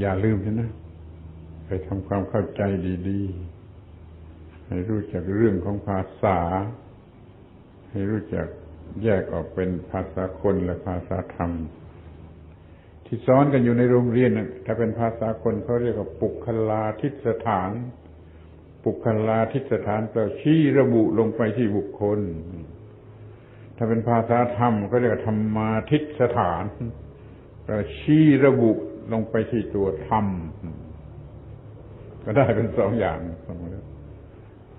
อย่าลืมนะไปทำความเข้าใจดีๆ ให้รู้จักเรื่องของภาษา ให้รู้จักแยกออกเป็นภาษาคนและภาษาธรรม ที่สอนกันอยู่ในโรงเรียนถ้าเป็นภาษาคนเขาเรียกว่าปุคลาทิสถาน ปุคลาทิสถานแปลชี้ระบุลงไปที่บุคคล ถ้าเป็นภาษาธรรมก็เรียกธรรมาทิสถานแปลชี้ระบุ ลงไปที่ตัวธรรม ก็ได้เป็นสองอย่าง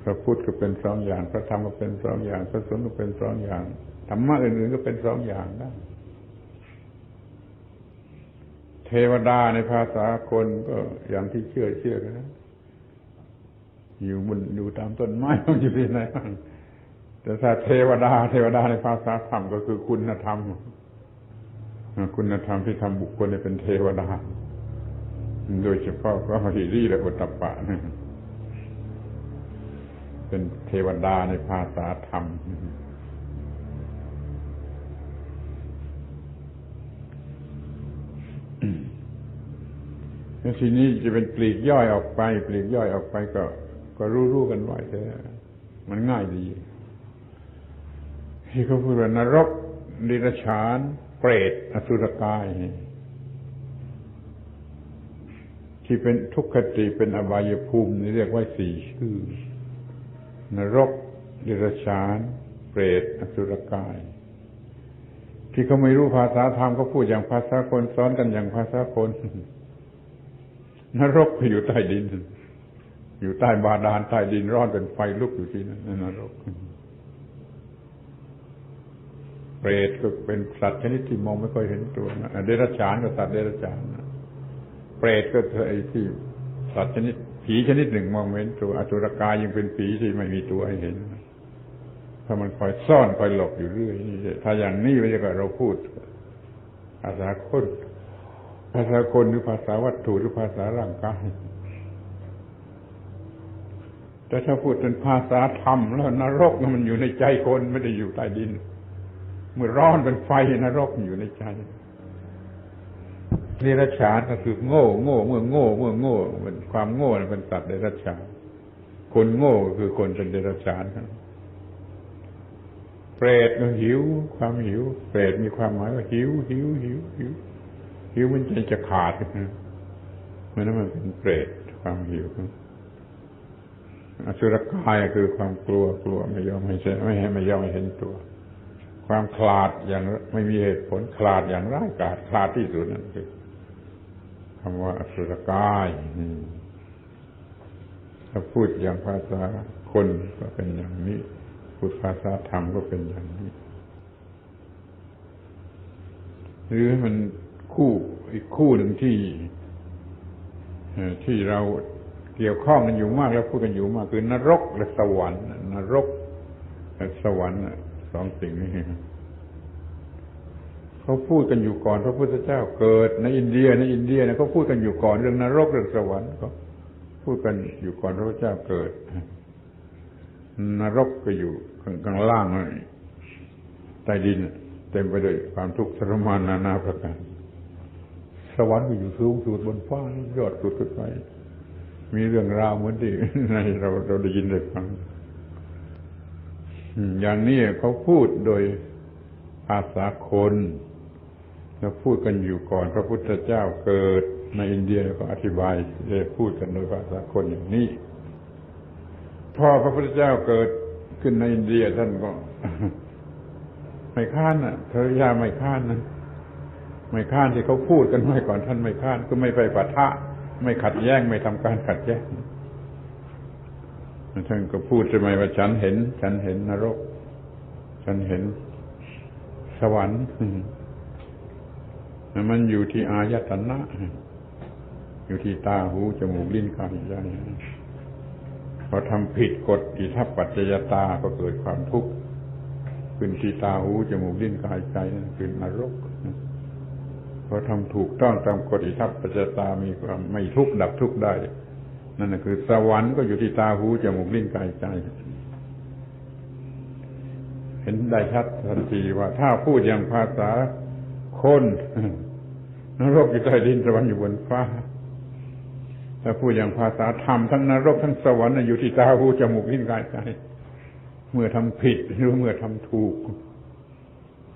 พระพุทธก็เป็นสองอย่าง พระธรรมก็เป็นสองอย่าง พระสงฆ์ก็เป็นสองอย่างธรรมะอื่นๆก็เป็นสองอย่างได้เทวดาในภาษาคนก็อย่างที่เชื่อเชื่อกันะอยู่บนอยู่ตามต้นไม้มันอยู่ที่ไหนบ้างแต่ถ้าเทวดา เทวดาในภาษาธรรมก็คือคุณธรรม คุณธรรมที่ทำบุคคลให้เป็นเทวดา โดยเฉพาะพระมหิรีและอุตตปะนะเป็นเทวดาในภาษาธรรมแล้วทีนี้จะเป็นปลีกย่อยออกไป ปลีกย่อยออกไปก็ ก็รู้ๆกันไว้แต่มันง่ายดีที่เขาพูดว่านรกดิรชาน เปรตอสุรกาย ที่เป็นทุกขติเป็นอบายภูมินี่เรียกว่าสี่ชื่อ นรกเดรัจฉาน เปรตอสุรกาย ที่เขาไม่รู้ภาษาธรรมเขาพูดอย่างภาษาคนสอนกันอย่างภาษาคน นรกอยู่ใต้ดิน อยู่ใต้บาดาลใต้ดินร้อนเป็นไฟลุกอยู่ที่นั่นนรก เปรตก็เป็นสัตว์ชนิดที่มองไม่ค่อยเห็นตัวนะเดรัจฉานก็สัตว์เดรัจฉานนะเปรตก็คือไอ้ที่สัตว์ชนิดผีชนิดหนึ่งมองไม่เห็นตัวอสุรกายยังเป็นผีที่ไม่มีตัวให้เห็น ถ้ามันคอยซ่อนคอยหลบอยู่เรื่อยถ้าอย่างนี้ไม่ใช่ก็เราพูดภาษาคนภาษาคนหรือภาษาวัตถุหรือภาษาร่างกายแต่ถ้าพูดเป็นภาษาธรรมแล้วนรกมันอยู่ในใจคนไม่ได้อยู่ใต้ดิน เมื่อร้อนเป็นไฟนรกอยู่ในใจเดรัจฉานก็คือโง่ โง่ เมื่อโง่ เมื่อโง่มันความโง่เป็นสัตว์เดรัจฉาน คนโง่ก็คือคนเป็นเดรัจฉานครับเปรตก็หิว ความหิว เปรตมีความหมายว่าหิวหิวหิวหิวหิวมันใจจะขาดนะมันนั้นมันเป็นเปรตความหิวอสุรกายคือความกลัวกลัวไม่ยอมให้ไม่ให้ไม่ยอมให้เห็นตัว ความคลาดอย่างไม่มีเหตุผลคลาดอย่างร้ายกาจคลาดที่สุดนั่นคือคำว่าอสุรกายถ้าพูดอย่างภาษาคนก็เป็นอย่างนี้ พูดภาษาธรรมก็เป็นอย่างนี้ หรือมันคู่อีกคู่หนึ่งที่ที่เราเกี่ยวข้องกันอยู่มากแล้วพูดกันอยู่มากคือนรกและสวรรค์นรกและสวรรค์ สองสิ่งนี้เขาพูดกันอยู่ก่อนพระพุทธเจ้าเกิดในอินเดียในอินเดียเนี่ยเขาพูดกันอยู่ก่อนเรื่องนรกเรื่องสวรรค์เขาพูดกันอยู่ก่อนพระพุทธเจ้าเกิด นรกก็อยู่ข้างล่างใต้ดิน เต็มไปด้วยความทุกข์ทรมานนานาประการสวรรค์ก็อยู่สูงสุดบนฟ้ายอดสุดขึ้นไปมีเรื่องราวเหมือนที่ในเราเราได้ยินได้ฟัง อย่างนี้เขาพูดโดยภาษาคนเราพูดกันอยู่ก่อนพระพุทธเจ้าเกิดในอินเดียก็อธิบายจะพูดกันโดยภาษาคนอย่างนี้ พอพระพุทธเจ้าเกิดขึ้นในอินเดียท่านก็ ไม่ค้านน่ะเธอยาไม่ค้านนะไม่ค้านที่เขาพูดกันไม่ก่อนท่านไม่ค้านก็ไม่ไปปะทะ ไม่ขัดแย้งไม่ทำการขัดแย้ง ท่านก็พูดใช่ไมว่าฉันเห็น ฉันเห็นนรก ฉันเห็นสวรรค์มันอยู่ที่อายตนะ อยู่ที่ตาหูจมูกลิ้นกายใจพอทำผิดกฎอิทัปปัจจยตาก็เกิดความทุกข์ขึ้นที่ตาหูจมูกลิ้นกายใจนั่นคือนรกพอทำถูกต้องตามกฎอิทัปปัจจยตามีความไม่ทุกข์ดับทุกข์ได้ นั่นคือ สวรรค์ก็อยู่ที่ตาหูจมูกลิ้นกายใจ เห็นได้ชัดทันทีว่า ถ้าพูดอย่างภาษาคนนรกอยู่ใต้ดินสวรรค์อยู่บนฟ้าถ้าพูดอย่างภาษาธรรมทั้งนรกทั้งสวรรค์อยู่ที่ตาหูจมูกลิ้นกายใจ เมื่อทำผิดหรือเมื่อทำถูก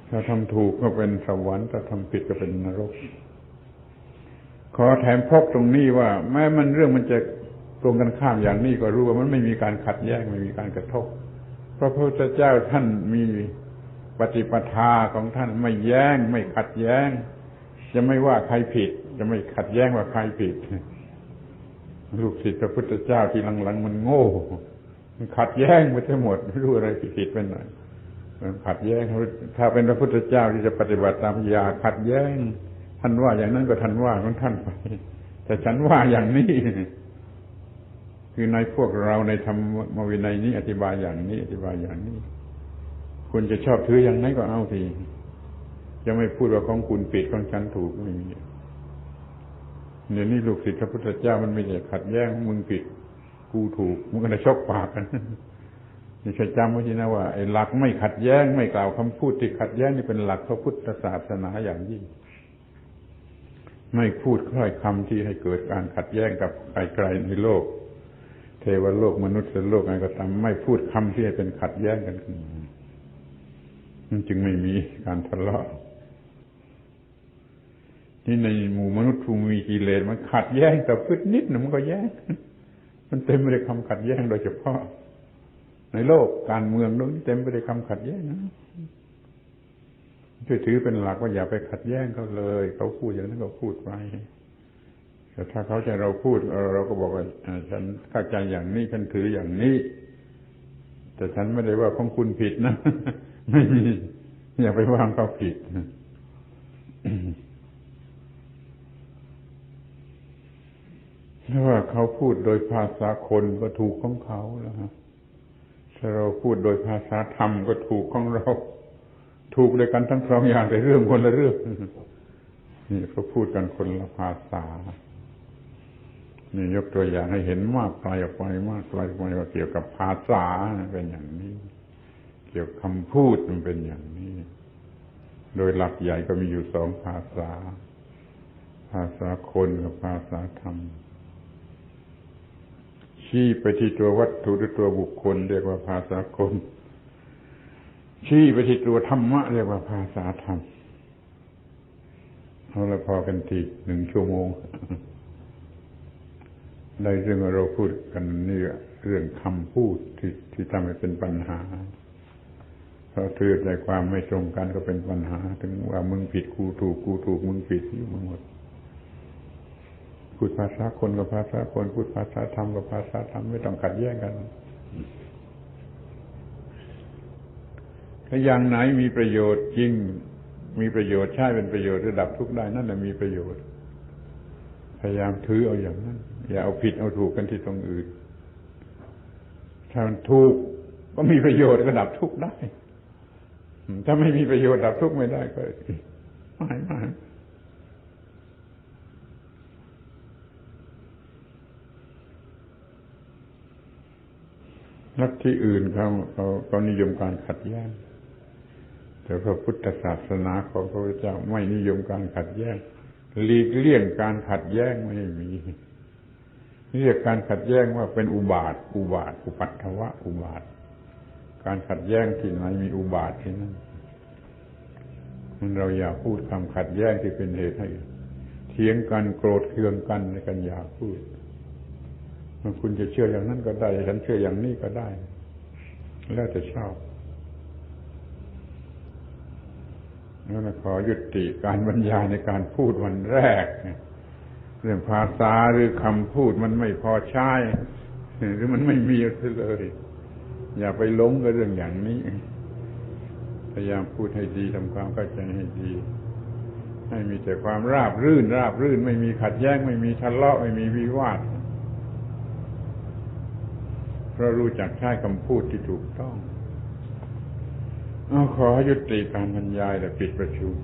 ถ้าทำถูกก็เป็นสวรรค์ถ้าทำผิดก็เป็นนรก ขอแถมพกตรงนี้ว่า แม้มันเรื่องมันจะ ตรงกันข้ามอย่างนี้ก็รู้ว่ามันไม่มีการขัดแย้งไม่มีการกระทบพระพุทธเจ้าท่านมีปฏิปทาของท่านไม่แย้ง ไม่ขัดแย้ง จะไม่ว่าใครผิด จะไม่ขัดแย้งว่าใครผิด ลูกศิษย์พระพุทธเจ้าที่หลังๆมันโง่มันขัดแย้งไปทั้งหมดไม่รู้อะไรผิดไปหน่อยมันขัดแย้งถ้าเป็นพระพุทธเจ้าที่จะปฏิบัติตามยาขัดแย้ง ท่านว่าอย่างนั้นก็ท่านว่าของท่านไปแต่ฉันว่าอย่างนี้ คือในพวกเราในธรรมวินัยนี้ อธิบายอย่างนี้ อธิบายอย่างนี้ คุณจะชอบถืออย่างไหนก็เอาทีจะไม่พูดว่าของคุณผิดของฉันถูกไม่มีเดี๋ยวนี้ลูกศิษย์พระพุทธเจ้ามันไม่ได้ขัดแย้งมึงผิด กูถูกมึงก็จะชกปากกันนี่ใช้จำไว้ทีนะว่าไอ้หลักไม่ขัดแย้งไม่กล่าวคำพูดที่ขัดแย้งนี่เป็นหลักพระพุทธศาสนาอย่างยิ่ง ไม่พูดค่อยคำที่ให้เกิดการขัดแย้งกับใครๆในโลก ทวโลกมนุษย์โลกอะไรก็ตามไม่พูดคำที่ให้เป็นขัดแย้งกันมันจึงไม่มีการทะเลาะนี่ในหมู่มนุษย์ภูมีกิเลสมันขัดแย้งแต่พืชนิดหนึ่งมันก็แย้ง มันเต็มไปด้วยคำขัดแย้งโดยเฉพาะ ในโลกการเมืองนู้นเต็มไปด้วยคำขัดแย้งนะช่วยถือเป็นหลักว่าอย่าไปขัดแย้งเขาเลย เขาพูดอย่างนั้นก็พูดไป แต่ถ้าเขาจะเราพูดเราก็บอกว่าฉันเข้าใจอย่างนี้ฉันถืออย่างนี้ แต่ฉันไม่ได้ว่าของคุณผิดนะ ไม่มีอย่าไปว่างเขาผิดถ้าว่าเขาพูดโดยภาษาคนก็ถูกของเขาแล้วฮะถ้าเราพูดโดยภาษาธรรมก็ถูกของเรา ถูกด้วยกันทั้งสองอย่างแต่เรื่องคนละเรื่องนี่เขาพูดกันคนละภาษา นี่ยกตัวอย่างให้เห็นมากไกลออกไปมากไกลออกไปว่าเกี่ยวกับภาษาเป็นอย่างนี้ เกี่ยวกับคำพูดมันเป็นอย่างนี้ โดยหลักใหญ่ก็มีอยู่สองภาษา ภาษาคนกับภาษาธรรม ชี้ไปที่ตัววัตถุหรือตัวบุคคล เรียกว่าภาษาคน ชี้ไปที่ตัวธรรมะ เรียกว่าภาษาธรรมเอาละพอกันทีหนึ่งชั่วโมง ได้เรื่องเราพูดกันนี่เรื่องคำพูดที่ที่ทำให้เป็นปัญหาเพราะถือใจความไม่ตรงกันก็เป็นปัญหา ถึงว่ามึงผิดกูถูกกูถูกมึงผิดอยู่หมดพูดภาษาคนกับภาษาคนพูดภาษาธรรมกับภาษาธรรมไม่ต้องขัดแย้งกันถ้าอย่างไหนมีประโยชน์จริง มีประโยชน์ใช่เป็นประโยชน์ระดับทุกได้นั่นแหละมีประโยชน์ พยายามถือเอาอย่างนั้น อย่าเอาผิดเอาถูกกันที่ตรงอื่น ถ้ามันถูกก็มีประโยชน์ระดับทุกได้ ถ้าไม่มีประโยชน์ดับทุกไม่ได้ก็ไม่ไม่ลัทธิอื่นเขาเขาเขานิยมการขัดแย้ง แต่พระพุทธศาสนาของพระพุทธเจ้าไม่นิยมการขัดแย้งหลีกเลี่ยงการขัดแย้งไม่มี เรียกการขัดแย้งว่าเป็นอุบาท อุบาท อุปัตถวะ อุบาท การขัดแย้งที่ไหนมีอุบาทที่นั่นมันเราอย่าพูดคำขัดแย้งที่เป็นเหตุให้เถียงกันโกรธเคืองกันในกันอย่าพูดคุณจะเชื่ออย่างนั้นก็ได้ฉันเชื่ออย่างนี้ก็ได้ แล้วแต่ชอบแล้วขอยุติการบรรยายในการพูดวันแรกเเรื่องภาษาหรือคำพูดมันไม่พอใช้หรือมันไม่มีเลย อย่าไปหลงกับเรื่องอย่างนี้ พยายามพูดให้ดีทำความเข้าใจให้ดี ให้มีแต่ความราบรื่น ราบรื่น ไม่มีขัดแย้ง ไม่มีทะเลาะไม่มีวิวาทเพราะรู้จักใช้คำพูดที่ถูกต้องอขอยุติการบรรยายและปิดประชุม